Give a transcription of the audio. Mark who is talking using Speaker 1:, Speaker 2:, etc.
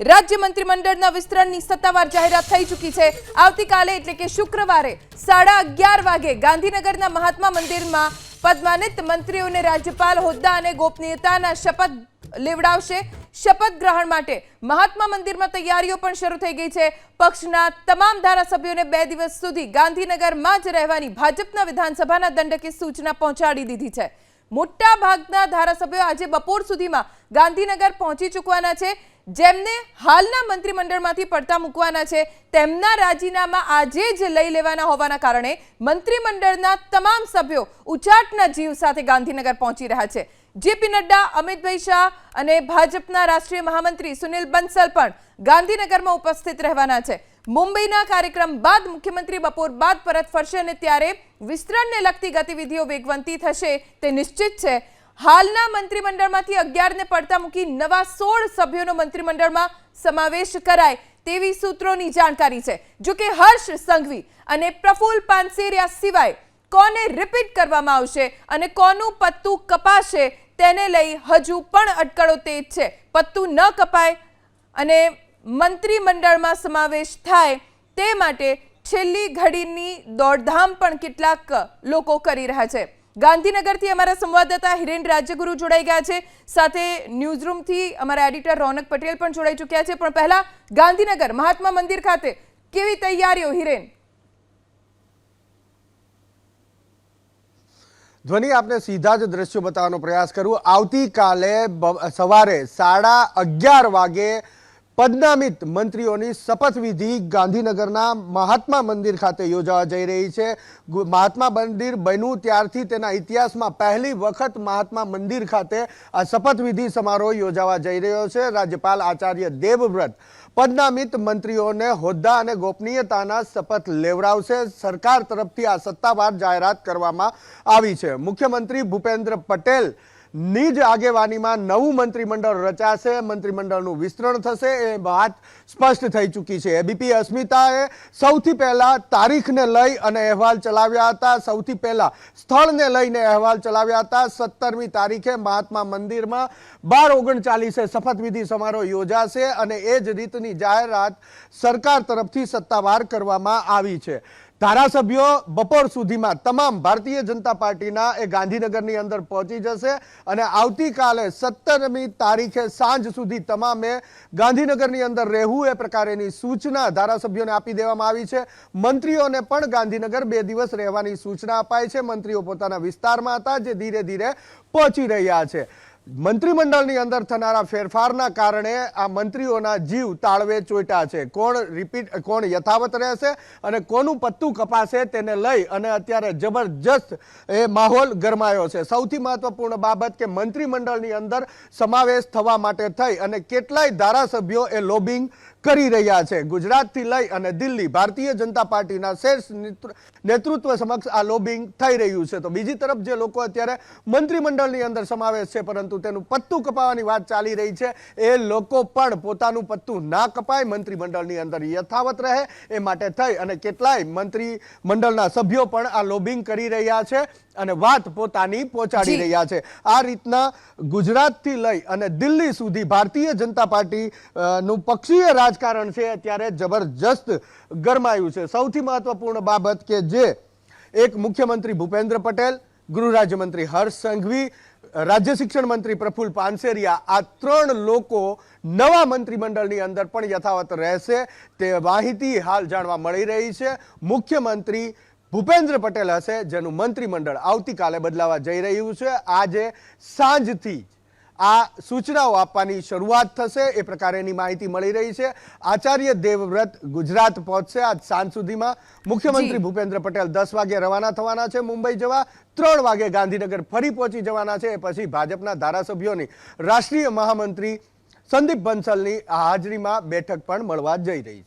Speaker 1: રાજ્ય મંત્રીમંડળના વિસ્તરણની સત્તાવાર જાહેરાત થઈ ચૂકી છે. આવતીકાલે એટલે કે શુક્રવારે સાડા અગિયાર વાગે ગાંધીનગરના મહાત્મા મંદિરમાં પદ્માનિત મંત્રીઓને રાજ્યપાલ હોદ્દા અને ગોપનીયતાના શપથ લેવડાવશે. શપથ ગ્રહણ માટે મહાત્મા મંદિરમાં તૈયારીઓ પણ શરૂ થઈ ગઈ છે. પક્ષના તમામ ધારાસભ્યોને બે દિવસ સુધી ગાંધીનગરમાં જ રહેવાની ભાજપના વિધાનસભાના દંડકે સૂચના પહોંચાડી દીધી છે. મોટા ભાગના ધારાસભ્યો આજે બપોર સુધીમાં ગાંધીનગર પહોંચી ચૂકવાના છે. જેમને હાલના મંત્રીમંડળમાંથી પડતા મૂકવાના છે. તેમના રાજીનામા આજે જ લઈ લેવાના હોવાના કારણે મંત્રીમંડળના તમામ સભ્યો ઉચાટના જીવ સાથે ગાંધીનગર પહોંચી રહ્યા છે. જેપી નડ્ડા, અમિતભાઈ શાહ અને ભાજપના રાષ્ટ્રીય મહામંત્રી સુનિલ બંસલ પણ ગાંધીનગરમાં ઉપસ્થિત રહેવાના છે. મુંબઈના કાર્યક્રમ બાદ મુખ્યમંત્રી બપોર બાદ પરત ફરશે અને ત્યારે વિસ્તરણને લગતી ગતિવિધિઓ વેગવંતી થશે, તે નિશ્ચિત છે. હાલના મંત્રીમંડળમાંથી અગિયારને પડતા મૂકી નવા સોળ સભ્યોનો મંત્રીમંડળમાં સમાવેશ કરાય તેવી સૂત્રોની જાણકારી છે. જો કે હર્ષ સંઘવી અને પ્રફુલ પાનસેરિયા સિવાય કોને રિપીટ કરવામાં આવશે અને કોનું પત્તું કપાશે, તેને લઈ હજુ પણ અટકળો તેજ છે. પત્તું ન કપાય અને મંત્રીમંડળમાં સમાવેશ થાય તે માટે છેલ્લી ઘડીની દોડધામ પણ કેટલાક લોકો કરી રહ્યા છે. ગાંધીનગરથી અમારા સંવાદદાતા હિરેન રાજ્યગુરુ જોડાઈ ગયા છે. સાથે ન્યૂઝરૂમથી અમારા એડિટર રોનક પટેલ પણ જોડાઈ ચૂક્યા છે. પણ પહેલા ગાંધીનગર મહાત્મા મંદિર ખાતે કેવી તૈયારીઓ હિરેન?
Speaker 2: ધ્વનિ, આપને સીધા જ દ્રશ્યો બતાવવાનો પ્રયાસ કરું. આવતીકાલે સવારે સાડા અગિયાર વાગે પદનામિત મંત્રીઓની શપથવિધિ ગાંધીનગરના મહાત્મા મંદિર ખાતે યોજાવા જઈ રહી છે. મહાત્મા મંદિર બન્યું ત્યારથી તેના ઇતિહાસમાં પહેલી વખત મહાત્મા મંદિર ખાતે આ શપથવિધિ સમારોહ યોજાવા જઈ રહ્યો છે. રાજ્યપાલ આચાર્ય દેવવ્રત પદનામિત મંત્રીઓને હોદ્દા અને ગોપનીયતાના શપથ લેવડાવશે. સરકાર તરફથી આ સત્તાવાર જાહેરાત કરવામાં આવી છે. મુખ્યમંત્રી ભૂપેન્દ્ર પટેલ ની જ આગેવાનીમાં નવું મંત્રીમંડળ રચાશે, મંત્રીમંડળનું વિસ્તરણ થશે, એ વાત સ્પષ્ટ થઈ ચૂકી છે. એબીપી અસ્મિતાએ સૌથી પહેલા તારીખને લઈ અને અહેવાલ ચલાવ્યા હતા. સૌથી પહેલા સ્થળને લઈને અહેવાલ ચલાવ્યા હતા. સત્તરમી તારીખે મહાત્મા મંદિરમાં બાર ઓગણચાલીસે શપથવિધિ સમારોહ યોજાશે અને એ જ રીતની જાહેરાત સરકાર તરફથી સત્તાવાર કરવામાં આવી છે. ધારાસભ્યો બપોર સુધીમાં તમામ ભારતીય જનતા પાર્ટીના એ ગાંધીનગરની અંદર પહોંચી જશે અને આવતીકાલે સત્તરમી તારીખે સાંજ સુધી તમામે ગાંધીનગરની અંદર રહેવું એ પ્રકારેની સૂચના ધારાસભ્યોને આપી દેવામાં આવી છે. મંત્રીઓને પણ ગાંધીનગર બે દિવસ રહેવાની સૂચના અપાઈ છે. મંત્રીઓ પોતાના વિસ્તારમાં હતા જે ધીરે ધીરે પહોંચી રહ્યા છે. મંત્રીમંડળની અંદર થનારા ફેરફારના કારણે આ મંત્રીઓના જીવ તાળવે ચોઈટા છે. કોણ રિપીટ કોણ યથાવત રહેશે અને કોનું પત્તું કપાશે તેને લઈ અને અત્યારે જબરજસ્ત એ માહોલ ગરમાયો છે. સૌથી મહત્વપૂર્ણ બાબત કે મંત્રીમંડળની અંદર સમાવેશ થવા માટે થઈ અને કેટલાય ધારાસભ્યો એ લોબિંગ કરી રહ્યા છે. ગુજરાતથી લઈ અને દિલ્હી ભારતીય જનતા પાર્ટીના શેષ નેતૃત્વ સમક્ષ આ લોબિંગ થઈ રહ્યું છે. તો બીજી તરફ જે લોકો અત્યારે મંત્રીમંડળની અંદર સમાવેશ છે પરંતુ તેનું પત્તું કપાવવાની વાત ચાલી રહી છે. એ લોકો પણ પોતાનું પત્તું ના કપાય મંત્રીમંડળની અંદર યથાવત રહે એ માટે થઈ અને કેટલાય મંત્રીમંડળના સભ્યો પણ આ લોબિંગ કરી રહ્યા છે અને વાત પોતાની પહોંચાડી રહ્યા છે. આ રીતના ગુજરાતથી લઈ અને દિલ્હી સુધી ભારતીય જનતા પાર્ટી નું પક્ષીય રાજકારણ છે, અત્યારે જબરજસ્ત ગરમાયું છે. સૌથી મહત્વપૂર્ણ બાબત કે જે એક મુખ્યમંત્રી ભૂપેન્દ્ર પટેલ, ગૃહ રાજ્યમંત્રી હર્ષ સંઘવી, રાજ્ય શિક્ષણ મંત્રી પ્રફુલ પાનસેરિયા, આ ત્રણ લોકો નવા મંત્રીમંડળની અંદર પણ યથાવત રહેશે. તે માહિતી હાલ જાણવા મળી રહી છે. મુખ્યમંત્રી ભૂપેન્દ્ર પટેલ હશે, જેનું મંત્રીમંડળ આવતીકાલે બદલાવા જઈ રહ્યું છે. આજે સાંજથી આ સૂચનાઓ આપવાની શરૂઆત થશે એ પ્રકારેની માહિતી મળી રહી છે. આચાર્ય દેવવ્રત ગુજરાત પહોંચશે આજ સાંજ સુધીમાં. મુખ્યમંત્રી ભૂપેન્દ્ર પટેલ દસ વાગે રવાના થવાના છે મુંબઈ જવા ત્રણ વાગે ગાંધીનગર ફરી પહોંચી જવાના છે એ પછી ભાજપના ધારાસભ્યોની રાષ્ટ્રીય મહામંત્રી સંદીપ બંસલની હાજરીમાં બેઠક પણ મળવા જઈ રહી છે.